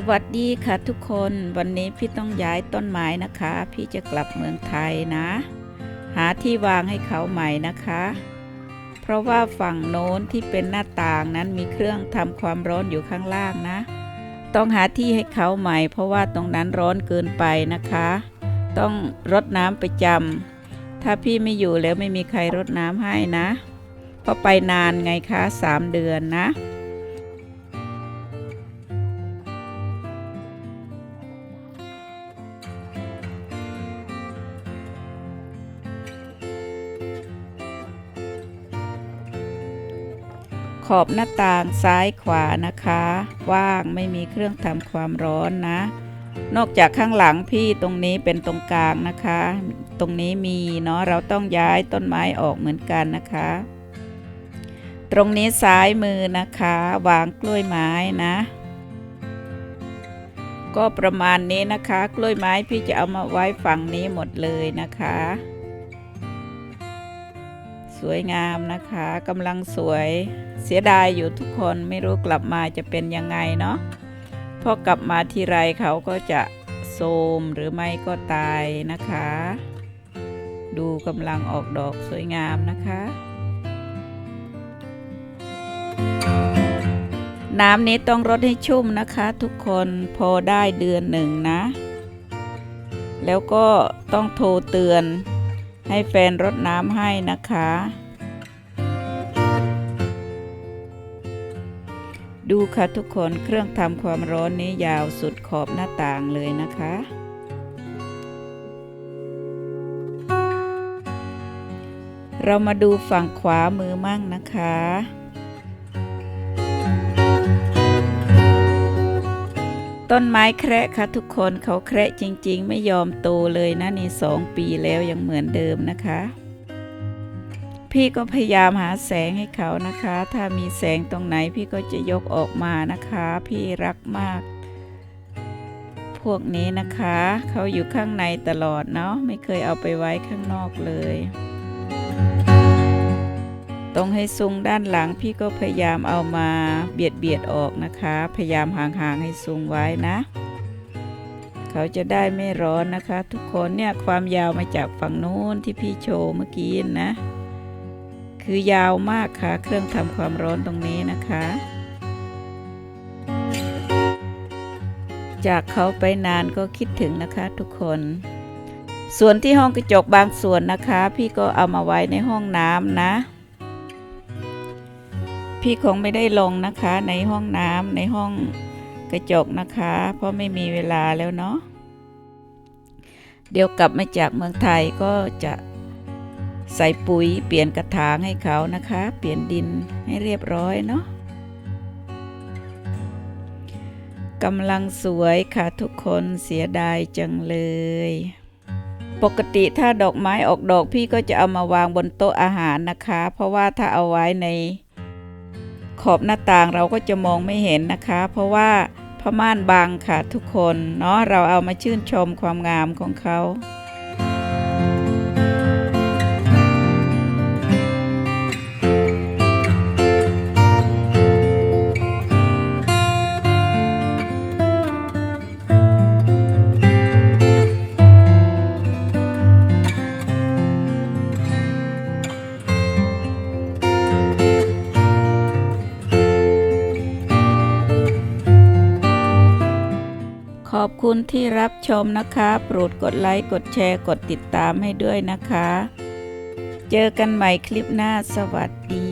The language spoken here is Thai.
สวัสดีค่ะทุกคนวันนี้พี่ต้องย้ายต้นไม้นะคะ พี่จะกลับเมืองไทยนะ หาที่วางให้เขาใหม่นะคะ เพราะว่าฝั่งโน้นที่เป็นหน้าต่างนั้นมีเครื่องทำความร้อนอยู่ข้างล่างนะ ต้องหาที่ให้เขาใหม่ เพราะว่าตรงนั้นร้อนเกินไปนะคะ ต้องรดน้ำประจำถ้าพี่ไม่อยู่แล้วไม่มีใครรดน้ำให้นะเพราะไปนานไงคะสามเดือนนะ ขอบหน้าต่างซ้ายขวานะคะ ว่างไม่มีเครื่องทำความร้อนนะ นอกจากข้างหลังพี่ตรงนี้เป็นตรงกลางนะคะ ตรงนี้มีเนาะเราต้องย้ายต้นไม้ออกเหมือนกันนะคะ ตรงนี้ซ้ายมือนะคะ วางกล้วยไม้นะ ก็ประมาณนี้นะคะ กล้วยไม้พี่จะเอามาไว้ฝั่งนี้หมดเลยนะคะสวยงามนะคะกำลังสวย เสียดายอยู่ทุกคนไม่รู้กลับมาจะเป็นยังไงเนาะพอกลับมาทีไรเขาก็จะโทมหรือไม่ก็ตายนะคะ ดูกำลังออกดอกสวยงามนะคะ น้ำนี้ต้องรดให้ชุ่มนะคะ ทุกคนพอได้เดือนหนึ่งนะ แล้วก็ต้องโทรเตือนให้แฟนรดน้ำให้นะคะ ดูค่ะทุกคนเครื่องทำความร้อนนี้ยาวสุดขอบหน้าต่างเลยนะคะ เรามาดูฝั่งขวามือมั่งนะคะต้นไม้แคระค่ะทุกคนเขาแคระจริง ๆ ไม่ยอมโตเลยนะนี่สองปีแล้วยังเหมือนเดิมนะคะ พี่ก็พยายามหาแสงให้เขานะคะ ถ้ามีแสงตรงไหนพี่ก็จะยกออกมานะคะ พี่รักมาก พวกนี้นะคะ เขาอยู่ข้างในตลอดเนาะไม่เคยเอาไปไว้ข้างนอกเลย ตรงให้ซุงด้านหลังพี่ก็พยายามเอามาเบียดเบียดออกนะคะ พยายามห่างๆให้ซุงไว้นะเขาจะได้ไม่ร้อนนะคะ ทุกคนเนี่ยความยาวมาจากฝั่งนู้นที่พี่โชว์เมื่อกี้นะ คือยาวมากค่ะ เครื่องทำความร้อนตรงนี้นะคะ จากเขาไปนานก็คิดถึงนะคะทุกคน ส่วนที่ห้องกระจกบางส่วนนะคะ พี่ก็เอามาไว้ในห้องน้ำนะ พี่คงไม่ได้ลงนะคะในห้องน้ำในห้องกระจกนะคะ เพราะไม่มีเวลาแล้วเนาะเดี๋ยวกลับมาจากเมืองไทยก็จะ ใส่ปุ๋ยเปลี่ยนกระถางให้เขานะคะ เปลี่ยนดินให้เรียบร้อยเนาะกำลังสวยค่ะทุกคนเสียดายจังเลย ปกติถ้าดอกไม้ออกดอกพี่ก็จะเอามาวางบนโต๊ะอาหารนะคะ เพราะว่าถ้าเอาไว้ใน ขอบหน้าต่างเราก็จะมองไม่เห็นนะคะ เพราะว่าผ้าม่านบางค่ะทุกคนเนาะเราเอามาชื่นชมความงามของเขา ขอบคุณที่รับชมนะคะ โปรดกดไลค์ กดแชร์ กดติดตามให้ด้วยนะคะ เจอกันใหม่คลิปหน้า สวัสดี